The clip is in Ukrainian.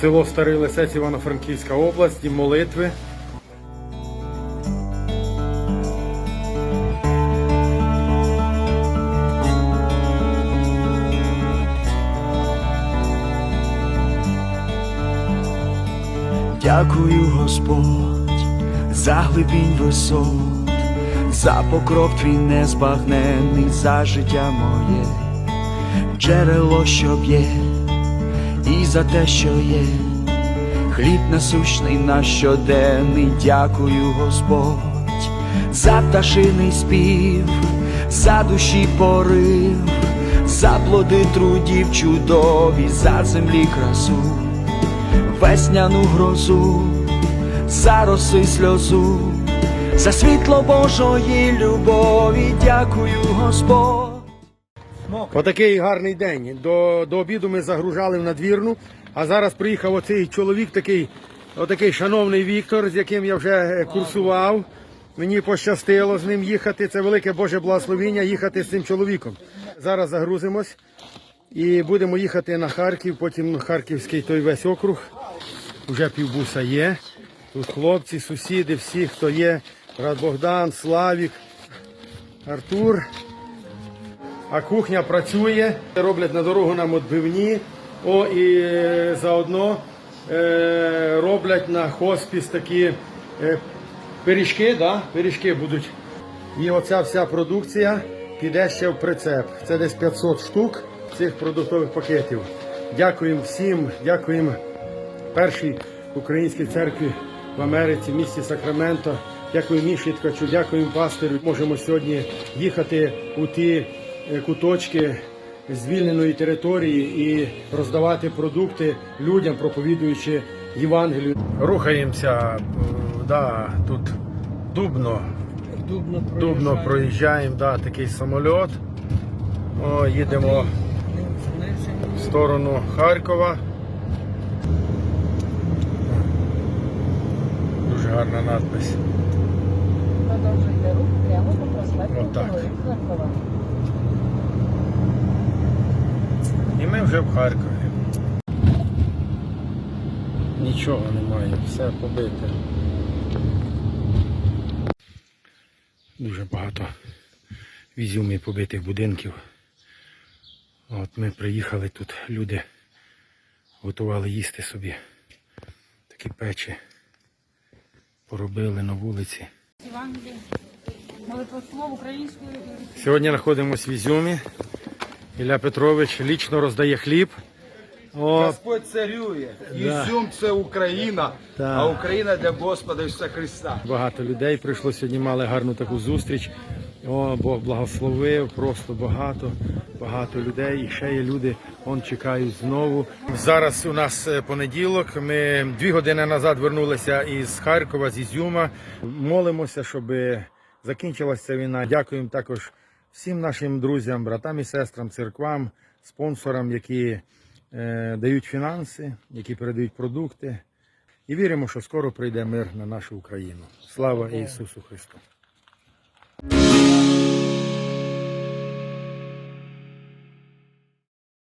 Село Старий Лисець, Івано-Франківська область, і молитви. Дякую, Господь, за глибінь висот, за покров твій незбагненний, за життя моє, джерело, що б'є, і за те, що є, хліб насущний наш щоденний, дякую, Господь, за пташиний спів, за душі порив, за плоди трудів чудові, за землі красу весняну грозу, за роси сльозу, за світло Божої любові, дякую, Господь. Отакий гарний день. До, до обіду ми загружали в надвірну, а зараз приїхав оцей чоловік, такий, отакий шановний Віктор, з яким я вже е, курсував. Мені пощастило з ним їхати. Це велике Боже благословіння їхати з цим чоловіком. Зараз загрузимось і будемо їхати на Харків, потім Харківський той весь округ. Уже півбуса є. Тут хлопці, сусіди, всі, хто є. Брат Богдан, Славік, Артур. А кухня працює, роблять на дорогу нам відбивні. О, і е, заодно е, роблять на хоспіс такі е, пиріжки, да? пиріжки будуть. І оця вся продукція піде ще в прицеп. Це десь 500 штук цих продуктових пакетів. Дякуємо всім, дякуємо першій українській церкві в Америці, в місті Сакраменто. Дякую Міші Ткачу, дякуємо пастиру. Можемо сьогодні їхати у ті куточки звільненої території і роздавати продукти людям, проповідуючи Євангелію. Рухаємося, е, да, тут дубно. Дубно проїжджаємо, да, такий самоліт. О, їдемо в сторону Харкова. Дуже гарна надпись. Продовжуйте рух прямо по проспекту Харкова. І ми вже в Харкові. Нічого немає, все побите. Дуже багато в Ізюмі побитих будинків. От ми приїхали тут, люди готували їсти собі. Такі печі поробили на вулиці. Сьогодні знаходимося в Ізюмі. Ілля Петрович лічно роздає хліб. О, Господь царює. Да. Ізюм це Україна, Так. а Україна для Господа Ісуса Христа. Багато людей прийшло сьогодні, мали гарну таку зустріч. О, Бог благословив, просто багато, багато людей. І ще є люди, он чекають знову. Зараз у нас е, понеділок. Ми дві години назад вернулися із Харкова, з Ізюма. Молимося, щоб закінчилася війна. Дякуємо також всім нашим друзям, братам і сестрам, церквам, спонсорам, які е, дають фінанси, які передають продукти. І віримо, що скоро прийде мир на нашу Україну. Слава Ісусу Христу!